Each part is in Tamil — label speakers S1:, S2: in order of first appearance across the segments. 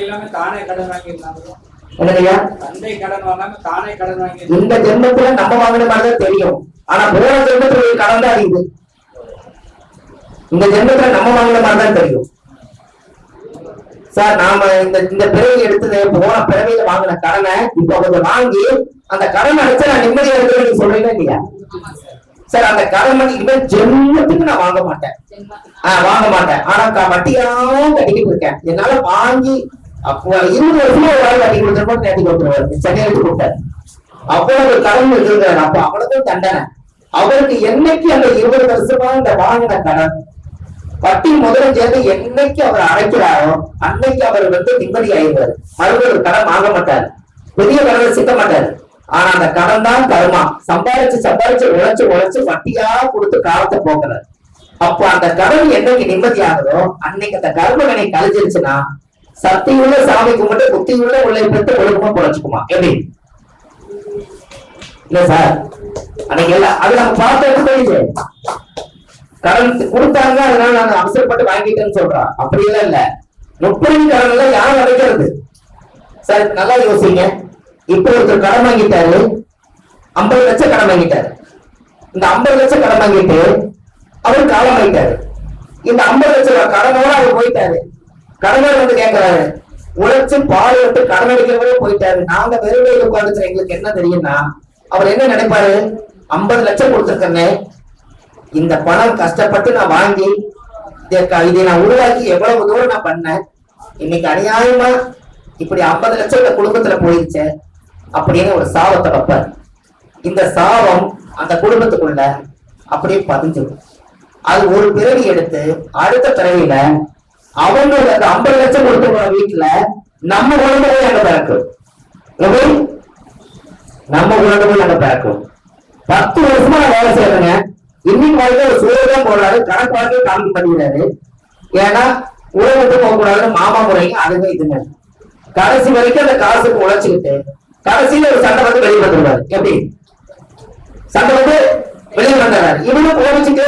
S1: இல்லாம தானே கடன்
S2: என்னங்கய்யா?
S1: வாங்காம தானே கடன் வாங்கி
S2: இந்த ஜென்மத்துல நம்ம வாங்கின மாதிரி தான் தெரியும். ஆனா போன ஜென்மத்துல ஒரு கடன் தான் இது இந்த ஜென்மத்துல நம்ம வாங்கின மாதிரி தான் தெரியும். சார் நாம இந்த இந்த பிறவி எடுத்தது போன பிறவியில வாங்கின கடனை இப்ப கொஞ்சம் வாங்கி அந்த கடன் அடைச்சு நான் நிம்மதியா இருக்கிறேன் நீங்க சொல்றீங்களா இல்லையா? சார் அந்த கடன் வந்து இனிமே ஜென்மத்துக்கு நான் வாங்க மாட்டேன். ஆஹ் வாங்க மாட்டேன். ஆனா வட்டியாவும் கட்டிக்கிட்டு இருக்கேன். என்னால வாங்கி அப்போ இருபது வருஷமா ஒரு ஆள் கட்டி கொடுத்துருப்போம் நேற்று கொடுத்துருவாரு. சென்னையில கொடுத்தாரு அவ்வளவு கடன் இருக்கிறார் அப்ப அவ்வளவு தண்டனை. அவருக்கு என்னைக்கு அந்த இருபது வருஷமா இந்த வாங்கின கடன்? வட்டி முதல்ல சேர்ந்து என்னைக்கு அவர் அடைக்கிறாரோ அன்னைக்கு அவர் வந்து நிம்மதி ஆயிடுவாரு மறுபடியும் ஒரு கடன் வாங்க மாட்டாரு. பெரிய கடனை சிக்க மாட்டாரு. ஆனா அந்த கடன் தான் கருமா. சம்பாதிச்சு சம்பாதிச்சு உழைச்சு உழைச்சு வட்டியா கொடுத்து காலத்தை போக்குறாரு அப்போ அந்த கடன் என்னைக்கு நிம்மதியாகுதோ அன்னைக்கு அந்த கர்மகனை கழிஞ்சிருச்சுன்னா சக்தியுள்ள சாமி கும்பிட்டு புத்தியுள்ள உள்ள பெற்று ஒழுக்கமா குறைச்சுக்குமா எப்படி? இல்ல சார். அன்னைக்கு இல்ல அது நம்ம பார்த்து தெரியுது கடன் கொடுத்தாங்க அதனால நான் அவசரப்பட்டு வாங்கிட்டேன்னு சொல்றோம் அப்படி எல்லாம் இல்ல. முப்பது கடன் எல்லாம் யார் அடைக்கிறது? சார் நல்லா யோசிங்க. இப்ப ஒருத்தர் கடன் வாங்கிட்டாரு ஐம்பது லட்சம் கடன் வாங்கிட்டாரு. இந்த ஐம்பது லட்சம் கடன் வாங்கிட்டு அவர் காலம் ஆயிட்டாரு இந்த ஐம்பது லட்சம் ரூபாய் கடனோட அவர் போயிட்டாரு. கடனார் வந்து கேட்கிறாரு உழைச்சு பால் விட்டு கடன் அடிக்கிறவரே போயிட்டாரு. நாங்க வெறுமையில உட்காந்துச்சு எங்களுக்கு என்ன தெரியும்னா அவர் என்ன நினைப்பாரு? ஐம்பது லட்சம் கொடுத்துருக்கேன்னு. இந்த பணம் கஷ்டப்பட்டு நான் வாங்கி இதை இதை நான் உருவாக்கி எவ்வளவு தூரம் நான் பண்ணேன்? இன்னைக்கு அநியாயமா இப்படி ஐம்பது லட்சம் இந்த குடும்பத்துல போயிருச்சேன் அப்படின்னு ஒரு சாபத்தை வைப்பார். இந்த சாபம் அந்த குடும்பத்துக்குள்ள அப்படியே பதிஞ்சிடும். அது ஒரு பிறவி எடுத்து அடுத்த பிறவியில அவங்க அந்த ஐம்பது லட்சம் கொடுத்த வீட்டுல நம்ம குழந்தை போய் அங்க பிறக்கும் நம்ம குழந்தை போய் அங்க பிறக்கும்? பத்து வருஷமா வேலை செய்யறேங்க. இன்னைக்கு வாழ்க்கை ஒரு சூழல் போடுறாரு. கணக்கு வாழ்க்கை காமிக்க ஏன்னா உலகத்துக்கு போக கூடாதுன்னு மாமா முறைங்க அதுங்க இதுங்க. கடைசி வரைக்கும் அந்த காசுக்கு உழைச்சுக்கிட்டு கடைசியில ஒரு சண்டை வந்து வெளியே வந்துருவாரு எப்படி? சண்டை வந்து வெளியே வந்தாரு இவனும் கோபிச்சுட்டு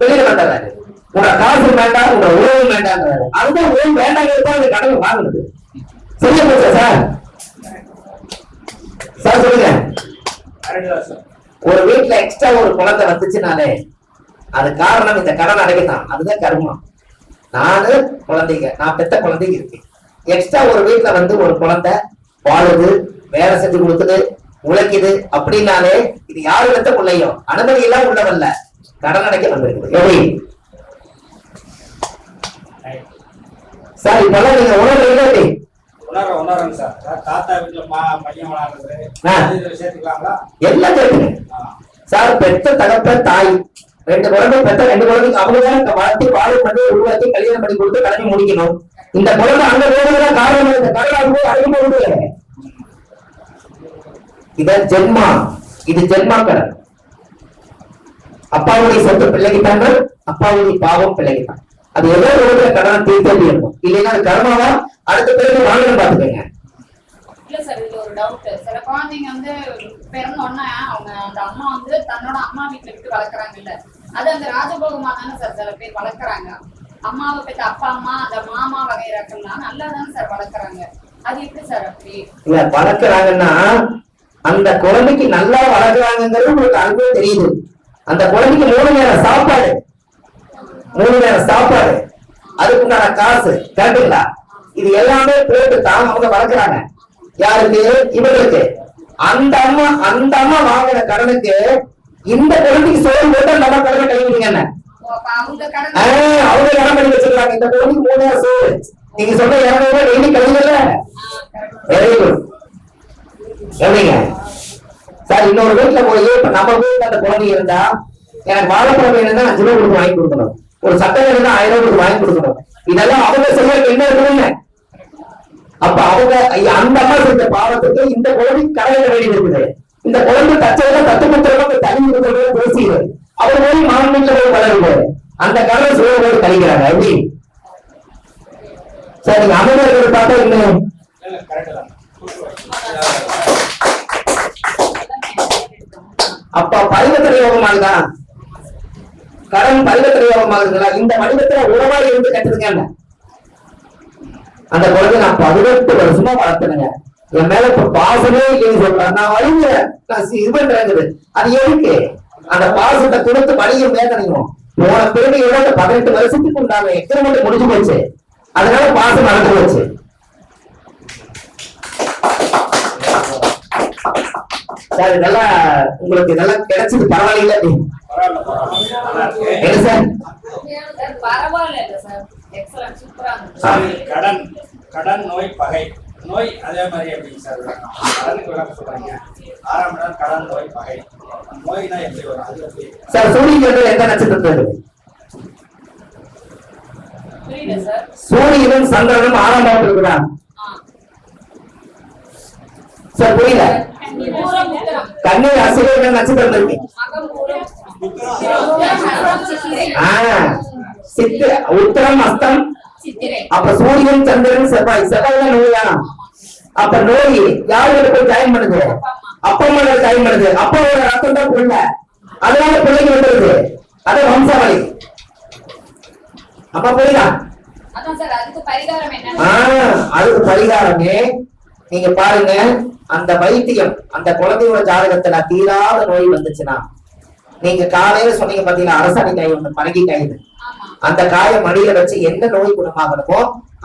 S2: வெளியில வந்தாரு உங்க காசு வேண்டாம் உங்க உறவு வேண்டாங்கிறாரு அதுதான் உறவு வேண்டாங்கிறது தான் அந்த கடமை வாங்குறது சரியா போச்சா சார்? சார் சொல்லுங்க. ஒரு வீட்டுல எக்ஸ்ட்ரா ஒரு குழந்தை வந்துச்சுனாலே அது காரணம் இந்த கடன் அடைக்கதான் அதுதான் கர்மம் நானு குழந்தைங்க நான் பெத்த குழந்தைங்க இருக்கு எக்ஸ்ட்ரா ஒரு வீட்டுல வந்து ஒரு குழந்தை வாழுது வேலை செஞ்சு கொடுக்குது உழைக்குது அப்படின்னாலே இது யாரு பெத்த பிள்ளையோ அனுமதி எல்லாம் உள்ளவல்ல. கடன் அடைக்க வந்திருக்குது. எப்படி? சார் இப்பெல்லாம் நீங்க உணர்றீங்களா எப்படி?
S1: உணர சார். சார் தாத்தா வீட்டுல பையன் சேர்த்துக்கலாங்களா
S2: எல்லாம். சார் பெத்த தகப்பன் தாய் ரெண்டு குழந்தை பெத்த ரெண்டு குழந்தைக்கு அவங்க தான் வளர்த்தி பாடம் பண்ணி உருவாக்கி கல்யாணம் பண்ணி கொடுத்து கடமை முடிக்கணும். இந்த குழந்தை அங்க போனதுதான் காரணம். இந்த கடவுள் போய் அடைக்க இத ஜென்மா. இது ஜென்மா கடன் அப்பாவுடைய சொத்து பிள்ளைகிட்டாங்க அப்பாவுடைய பாவம் பிள்ளைகிட்டாங்க அது ஏதோ ஒரு கடனை தீர்த்தே இருக்கும். இல்லைன்னா அது கர்மாவா? அடுத்த பிறகு வாங்கணும் பாத்துக்கோங்க
S3: இல்ல சார் இது ஒரு டவுட் சில குழந்தைங்க வந்து பிறந்த உடனே அவங்க அந்த அம்மா வந்து தன்னோட அம்மா வீட்டுல விட்டு வளர்க்குறாங்க இல்ல அது அந்த ராஜபோகமா தானே சார் சில பேர் வளர்க்குறாங்க. அம்மாவை பெற்ற அப்பா அம்மா அந்த மாமா வகைராக்கள்லாம் நல்லா தானே சார் வளர்க்குறாங்க. அது எப்படி சார் அப்படி?
S2: இல்ல வளர்க்குறாங்கன்னா அந்த குழந்தைக்கு நல்லா வளர்க்குறாங்கிறது உங்களுக்கு அன்பே தெரியுது. அந்த குழந்தைக்கு மூணு நேரம் சாப்பாடு. மூணு நேரம் சாப்பாடு. அதுக்குண்டான காசு கரெக்டுங்களா இது எல்லாமே போட்டு தான் அவங்க வளர்க்குறாங்க. யாருக்கு? இவங்களுக்கு. அந்த அம்மா அந்த அம்மா வாங்கின கடனுக்கு இந்த குழந்தைக்கு சோறு போட்டு நம்ம கடனை கழிவுங்க என்ன?
S3: அவங்க
S2: இடம் பண்ணி வச்சிருக்காங்க. இந்த குழந்தைக்கு மூணு நேரம் சோறு. நீங்க சொன்ன இரநூறு டெய்லி கழிவுல? வெரி குட் எப்படிங்க சார் இன்னொரு வீட்டுல போய் இப்ப நம்ம வீட்டுல அந்த குழந்தை இருந்தா எனக்கு வாழைப்பழம் வேணும்னா அஞ்சு ரூபா கொடுத்து வாங்கி கொடுக்கணும். ஒரு சட்டம் வேணும்னா ஆயிரம் ரூபாய் கொடுத்து வாங்கி கொடுக்கணும். இதெல்லாம் அவங்க செய்யறதுக்கு என்ன இருக்குதுங்க? அப்ப அவங்க அந்த அம்மா செஞ்ச பாவத்துக்கு இந்த குழந்தை கடையில வேண்டி இருக்குது. இந்த குழந்தை தச்சையில தத்து முத்திரம் தனி முத்திரம் பேசுகிறது அவர் போய் மாநில போய் வளருவாரு. அந்த கடலை சூழலோடு கழிக்கிறாங்க எப்படி? சரி நீங்க பார்த்தா இன்னும்
S1: இல்ல கரெக்ட் தான்
S2: அப்ப பரிவர்த்தனை யோகமாகுதா கடன் பரிவர்த்தனை யோகமாகுதுங்களா இந்த மனிதத்துல உறவா இருந்து கட்டுதுங்க அந்த குழந்தை நான் பதினெட்டு வருஷமா வளர்த்தனுங்க. என் மேல இப்ப பாசமே இல்லைன்னு சொல்றேன் நான் வழிங்க நான் இது பண்றேங்குது அது எதுக்கு? அந்த பாசத்தை கொடுத்து வழியும் வேதனையும். போன பிறகு பதினெட்டு வருஷத்துக்கு உண்டான எக்ஸ்பெரிமெண்ட் முடிஞ்சு போச்சு? அதனால பாசம் நடந்து போச்சு. சார் இதெல்லாம் உங்களுக்கு இதெல்லாம் கிடைச்சது பரவாயில்ல.
S1: நல்லா.
S2: என்ன சார்?
S1: கடன் கடன் நோய் பகை. நோய் அதே மாதிரி எப்படிங்க சார்? கடனுக்கு விளக்கம் சொல்றீங்க. ஆறாம் இடம் கடன் நோய் பகை. நோய்னா எப்படி வரும்? அது எப்படி?
S2: சார் சூரியன் எந்த நட்சத்திரத்தில் சூரியனும் சந்திரனும் ஆறாம் பாவத்தில் இருக்கிறான். சார் புரியல. கண்ணி என்ன நட்சத்திரம் இருக்கு
S3: மகம் பூரம்
S2: ஆ, சித்து உத்தரம் அஸ்தம்.
S3: சித்திரை
S2: அப்ப சூரியன் சந்திரன் செவ்வாய். செவ்வாய் தான் நோயா? அப்ப நோய் யாருக்கு போய் ஜாயின் பண்ணுது? அப்பா அம்மா ஜாயின் பண்ணுது. அப்பாவோட ரத்தம் தான் புள்ள அதனால பிள்ளைக்கு வந்துருது. அது வம்சாவளி. அப்பா புரியுதா?
S3: அதுக்கு பரிகாரம்
S2: நீங்க பாருங்க அந்த வைத்தியம் அந்த குழந்தையோட ஜாதகத்துல தீராத நோய் வந்துச்சுன்னா நீங்க காலையில சொன்னீங்க பாத்தீங்கன்னா அரசாணி காய் ஒண்ணு பரங்கி
S3: காயுது
S2: அந்த காயை மடியில வச்சு என்ன நோய் குணமாகணுமோ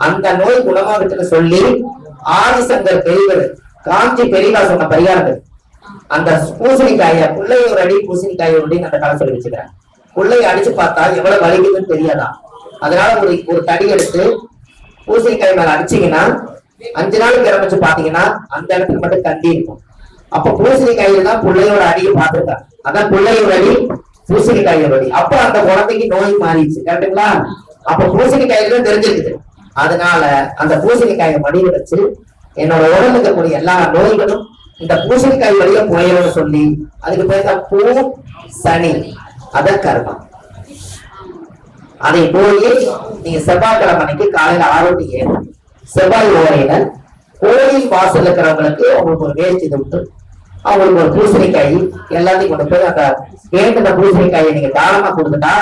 S2: அந்த நோய் குணமாகறதுக்கு சொல்லி ஆதிசங்கர் பெரியவர் காஞ்சி பெரியவா சொன்ன பரிகாரங்கள். அந்த பூசணிக்காய பிள்ளைய ஒரு அடி பூசணிக்காய ஒரு அந்த காலம் சொல்லி வச்சுக்கிறேன் பிள்ளைய அடிச்சு பார்த்தா எவ்வளவு வலிக்குதுன்னு தெரியாதான் அதனால ஒரு ஒரு தடி எடுத்து பூசணிக்காய் மேல அடிச்சீங்கன்னா அஞ்சு நாள் கிளம்பிச்சு பாத்தீங்கன்னா அந்த இடத்துல மட்டும் கண்டி இருக்கும். அப்ப பூசணிக்காயில தான் பிள்ளையோட அடியை பார்த்திருக்காங்க. அதான் பிள்ளையோட அடி பூசணிக்காயோட அடி அப்ப அந்த குழந்தைக்கு நோய் மாறிடுச்சு. கரெக்டுங்களா அப்ப பூசணிக்காயில தான் தெரிஞ்சிருக்குது. அதனால அந்த பூசணிக்காயை மடியில வச்சு என்னோட உடம்புல இருக்கக்கூடிய எல்லா நோய்களும் இந்த பூசணிக்காய் வழியா போயிடும்னு சொல்லி அதுக்கு பேர் தான் பூ சனி. அத கர்மம். அதை போய் நீங்க செவ்வாய்க்கிழமை அன்னைக்கு காலையில ஆறு டு ஏழு செவ்வாய் ஓரையில கோயில் வாசல் இருக்கிறவங்களுக்கு அவங்களுக்கு ஒரு வேஷ்டி விட்டு அவங்களுக்கு ஒரு பூசணிக்காய் எல்லாத்தையும் கொண்டு போய் அந்த வேண்டின பூசணிக்காயை நீங்க தாராளமா கொடுத்துட்டா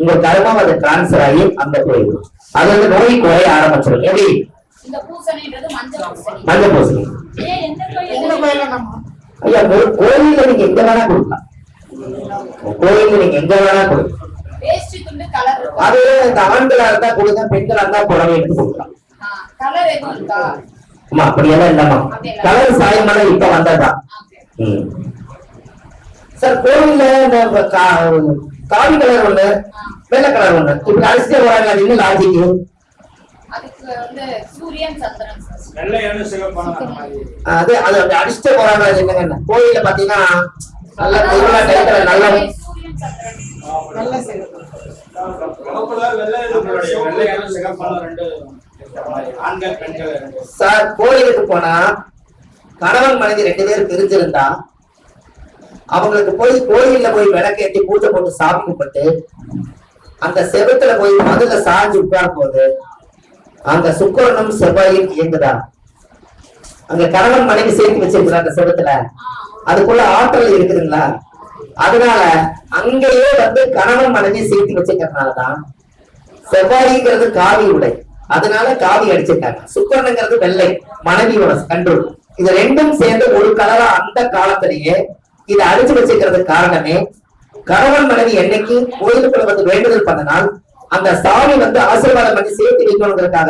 S2: உங்க கர்மம் அது டிரான்ஸ்ஃபர் ஆகி அங்க போயிடும். அது வந்து நோய் குறைய ஆரம்பிச்சிடும். எப்படி?
S3: மஞ்சள் பூசணி.
S2: ஐயா கோயில்ல நீங்க எங்க வேணா கொடுக்கலாம். கோயில்ல நீங்க எங்க வேணா கொடுக்கலாம். அது இந்த ஆண்களா இருந்தா கொடுங்க பெண்களா இருந்தா புடவை எடுத்து கொடுக்கலாம். அம்மா அப்படியெல்லாம் இல்லம்மா. கலர் சாயமெல்லாம் இப்ப. ம். சார் கோவில்ல இந்த கா- காவி கலர் ஒண்ணு வெள்ளை கலர் ஒண்ணு. இப்படி அடிச்சுட்டே வராங்க அது இன்னும் லாஜிக்கு
S3: அதுக்கு வந்து சூரியன் சந்திரன் சார்.
S1: வெள்ளையான சிவப்பான அந்த மாதிரி.
S2: அது அது அடிச்சுட்டே போறாங்க என்னங்க கோயில்ல பாத்தீங்கன்னா நல்ல திருவிழா டைத்துல நல்ல சார் கோயிலுக்கு போனா கணவன் மனைவி ரெண்டு பேரும் பிரிஞ்சிருந்தா அவங்களுக்கு போய் கோயில்ல போய் விளக்கேற்றி பூஜை போட்டு சாமி கும்பிட்டு அந்த செவத்துல போய் மதுல சாஞ்சு உட்காரும் போது அங்க சுக்கரனும் செவ்வாயும் இயங்குதா? அங்க கணவன் மனைவி சேர்த்து வச்சிருக்கிறா அந்த செவத்துல? அதுக்குள்ள ஆற்றல் இருக்குதுங்களா? அதனால அங்கேயே வந்து கணவன் மனைவி சேர்த்து வச்சிருக்கிறதுனாலதான் செவ்வாய்ங்கிறது காவி உடை. அதனால காவி அடிச்சிருக்காங்க சுக்கரனுங்கிறது வெள்ளை மனைவியோட கண்ட்ரோல் இது ரெண்டும் சேர்ந்து ஒரு கலரா அந்த காலத்திலேயே இதை அடிச்சு வச்சிருக்கிறது காரணமே கணவன் மனைவி என்னைக்கு கோயிலுக்குள்ள வந்து வேண்டுதல் பண்ணனால் அந்த சாமி வந்து ஆசீர்வாதம் பண்ணி சேர்த்து வைக்கணுங்கிறதுக்காக